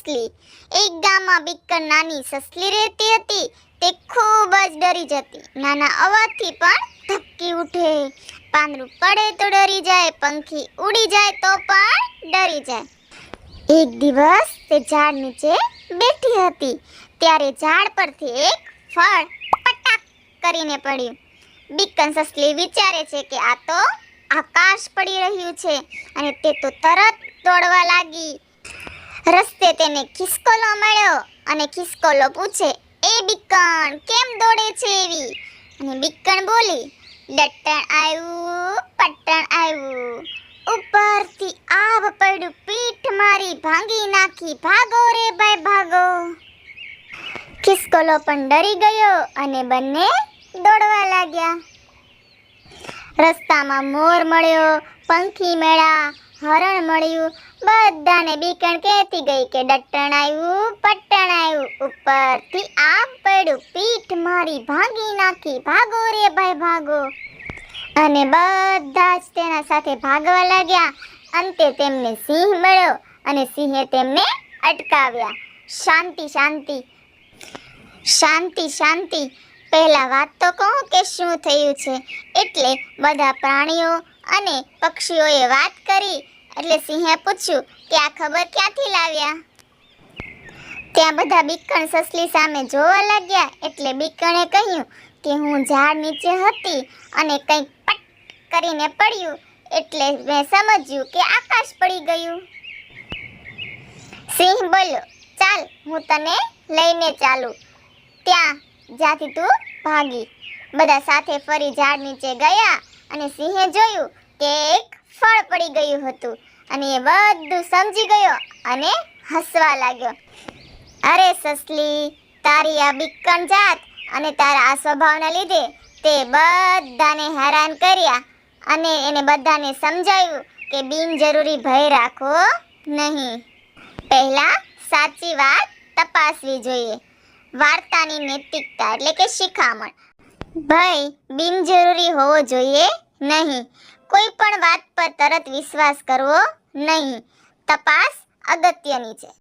સસલી. એક ગામમાં બિક્કર નાની સસલી રહેતી હતી. તે ખૂબ જ ડરી જતી. નાના અવાજથી પણ ધબકી ઉઠે. પાંદડું પડે તો ડરી જાય, પંખી ઉડી જાય તો પણ ડરી જાય. એક દિવસ તે ઝાડ નીચે બેઠી હતી. ત્યારે ઝાડ પરથી એક ફળ પટાક કરીને પડ્યું. બીકન સસલી વિચારે છે કે આ તો આકાશ પડી રહ્યું છે અને તે તો તરત દોડવા લાગી. રસ્તે તેને ખિસકોલો મળ્યો અને ખિસકોલો પૂછે, એ બીકણ કેમ દોડે છે એવી? અને બીકણ બોલી લટ્ટણ આવ્યું, પટ્ટણ આવ્યું. ઉપરથી આવ પડ્યું, પીઠ મારી ભાંગી નાખી, ભાગો રે ભાઈ, ભાગો. ખિસકોલો પણ ડરી ગયો અને બંને દોડવા લાગ્યા. રસ્તામાં મોર મળ્યો, પંખી મળ્યા હરણ મળ્યું. બધાને બીકણ કહેતી ગઈ કે ડટ્ટણ આવ્યું, પટ્ટણ આવ્યું. ઉપરથી આમ પડ્યું. પીઠ મારી ભાગી નાખી. ભાગો રે ભાઈ, ભાગો. અને બધા જ તેના સાથે ભાગવા લાગ્યા. અંતે તેમને સિંહ મળ્યો અને સિંહે તેમને અટકાવ્યા. શાંતિ શાંતિ. શાંતિ શાંતિ. પહેલાં વાત તો કહું કે શું થયું છે? એટલે બધા પ્રાણીઓ અને પક્ષીઓએ વાત કરી એટલે સિંહે પૂછ્યું કે આ ખબર ક્યાંથી લાવ્યા? ત્યાં બધા બીકણ સસલી સામે જોવા લાગ્યા એટલે બીકણે કહ્યું કે હું ઝાડ નીચે હતી અને કંઈક પટ કરીને પડ્યું એટલે મેં સમજ્યું કે આકાશ પડી ગયું. સિંહ બોલ્યો, ચાલ, હું તને લઈને ચાલું. ત્યાં જ્યાંથી તું ભાગી. બધા સાથે ફરી ઝાડ નીચે ગયા અને સિંહે જોયું કે એક ફળ પડી ગયું હતું. અને એ બધું સમજી ગયો અને હસવા લાગ્યો. અરે સસલી, તારી આ બિક્કણ જાત અને તારા આ સ્વભાવના લીધે તે બધાને હેરાન કર્યા અને એને બધાને સમજાવ્યું કે બિનજરૂરી ભય રાખો નહીં. પહેલાં સાચી વાત તપાસવી જોઈએ. વાર્તાની નૈતિકતા એટલે કે શિખામણ. ભય બિનજરૂરી હોવો જોઈએ નહીં. કોઈ પણ વાત પર તરત વિશ્વાસ કરવો નહીં. તપાસ અગત્યની છે.